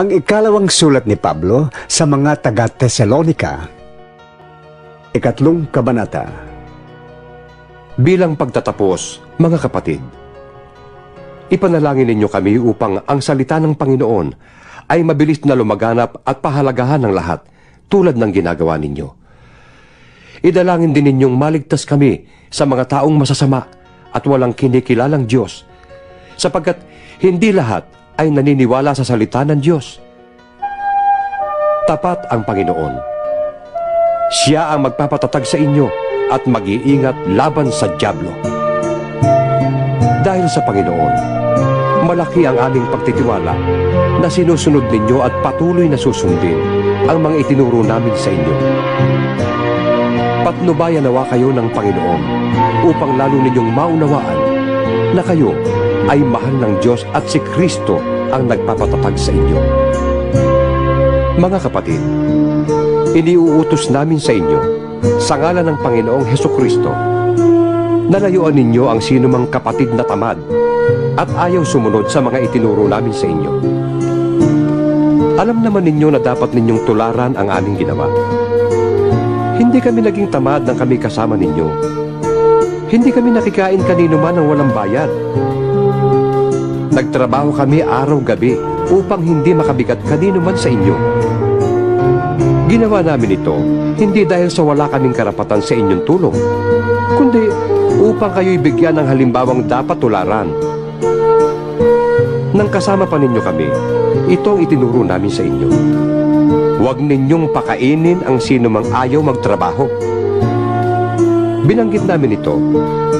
Ang ikalawang sulat ni Pablo sa mga taga-Tesalonika. Ikatlong kabanata. Bilang pagtatapos, mga kapatid, ipanalangin ninyo kami upang ang salita ng Panginoon ay mabilis na lumaganap at pahalagahan ng lahat tulad ng ginagawa ninyo. Idalangin din ninyong maligtas kami sa mga taong masasama at walang kinikilalang Diyos, sapagkat hindi lahat ay naniniwala sa salita ng Diyos. Tapat ang Panginoon. Siya ang magpapatatag sa inyo at mag-iingat laban sa Diablo. Dahil sa Panginoon, malaki ang aming pagtitiwala na sinusunod ninyo at patuloy na susundin ang mga itinuro namin sa inyo. Patnubayan nawa kayo ng Panginoon upang lalo ninyong maunawaan na kayo ay mahal ng Diyos at si Kristo ang nagpapatatag sa inyo. Mga kapatid, iniuutos namin sa inyo sa ngalan ng Panginoong Heso Kristo nalayuan ninyo ang sinumang kapatid na tamad at ayaw sumunod sa mga itinuro namin sa inyo. Alam naman ninyo na dapat ninyong tularan ang aming ginawa. Hindi kami naging tamad nang kami kasama ninyo. Hindi kami nakikain kanino man ng walang bayad. Nagtrabaho kami araw-gabi upang hindi makabigat kanino man sa inyo. Ginawa namin ito hindi dahil sa wala kaming karapatan sa inyong tulong, kundi upang kayo'y bigyan ng halimbawang dapat tularan. Nang kasama pa ninyo kami, ito ang itinuro namin sa inyo. Huwag ninyong pakainin ang sinumang ayaw magtrabaho. Binanggit namin ito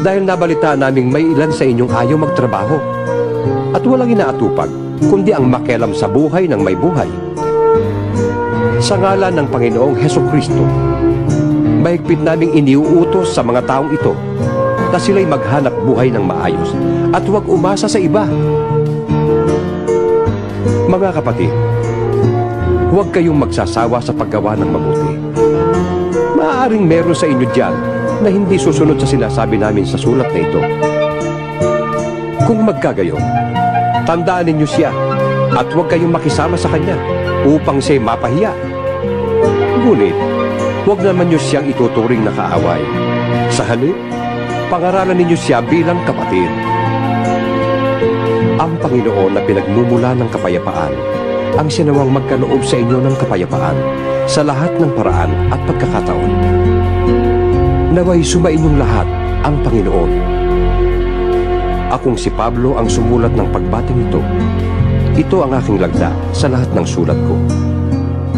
dahil nabalitaan naming may ilan sa inyong ayaw magtrabaho at walang inaatupag kundi ang makialam sa buhay ng may buhay. Sa ngalan ng Panginoong Heso Kristo, mahigpit naming iniuutos sa mga taong ito na sila'y maghanap buhay ng maayos at huwag umasa sa iba. Mga kapatid, huwag kayong magsasawa sa paggawa ng mabuti. Maaaring meron sa inyo dyan na hindi susunod sa sinasabi namin sa sulat na ito. Kung magkagayon, tandaan ninyo siya at huwag kayong makisama sa kanya upang siya'y mapahiya. Ngunit, huwag naman niyo siyang ituturing na kaaway. Sa halip, pangaralan ninyo siya bilang kapatid. Ang Panginoon na pinagmumula ng kapayapaan, ang sinawang magkaloob sa inyo ng kapayapaan sa lahat ng paraan at pagkakataon. Naway sumainyong lahat ang Panginoon. Akong si Pablo ang sumulat ng pagbating ito. Ito ang aking lagda sa lahat ng sulat ko.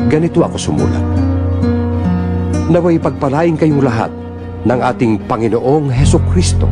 Ganito ako sumulat. Naway pagpalain kayong lahat ng ating Panginoong Heso Kristo